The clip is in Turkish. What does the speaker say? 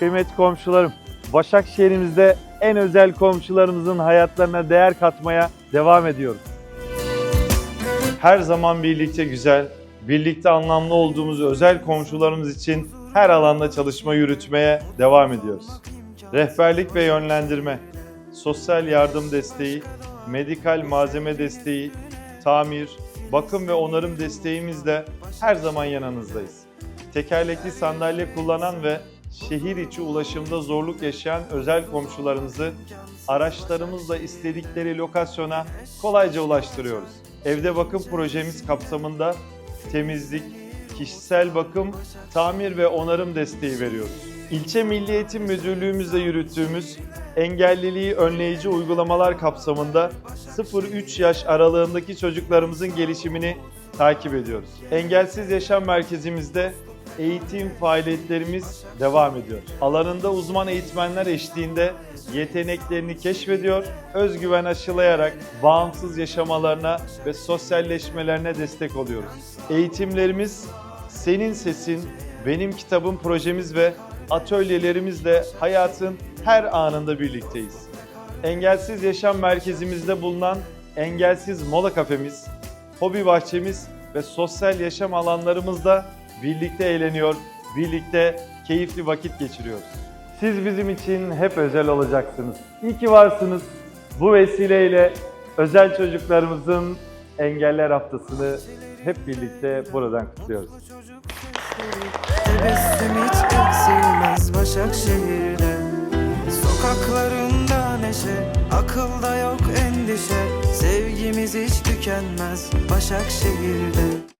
Kıymetli komşularım, Başakşehir'imizde en özel komşularımızın hayatlarına değer katmaya devam ediyoruz. Her zaman birlikte güzel, birlikte anlamlı olduğumuz özel komşularımız için her alanda çalışma yürütmeye devam ediyoruz. Rehberlik ve yönlendirme, sosyal yardım desteği, medikal malzeme desteği, tamir, bakım ve onarım desteğimizle her zaman yanınızdayız. Tekerlekli sandalye kullanan ve şehir içi ulaşımda zorluk yaşayan özel komşularımızı araçlarımızla istedikleri lokasyona kolayca ulaştırıyoruz. Evde bakım projemiz kapsamında temizlik, kişisel bakım, tamir ve onarım desteği veriyoruz. İlçe Milli Eğitim Müdürlüğümüzle yürüttüğümüz engelliliği önleyici uygulamalar kapsamında 0-3 yaş aralığındaki çocuklarımızın gelişimini takip ediyoruz. Engelsiz Yaşam Merkezimizde eğitim faaliyetlerimiz devam ediyor. Alanında uzman eğitmenler eşliğinde yeteneklerini keşfediyor, özgüven aşılayarak bağımsız yaşamalarına ve sosyalleşmelerine destek oluyoruz. Eğitimlerimiz Senin Sesin, Benim Kitabım projemiz ve atölyelerimizle hayatın her anında birlikteyiz. Engelsiz Yaşam Merkezimizde bulunan Engelsiz Mola Kafemiz, hobi bahçemiz ve sosyal yaşam alanlarımızda birlikte eğleniyor, birlikte keyifli vakit geçiriyoruz. Siz bizim için hep özel olacaksınız. İyi ki varsınız. Bu vesileyle özel çocuklarımızın Engeller Haftası'nı hep birlikte buradan kutluyoruz. Tebessüm hiç eksilmez Başakşehir'de Sokaklarında neşe, akılda yok endişe Sevgimiz hiç tükenmez Başakşehir'de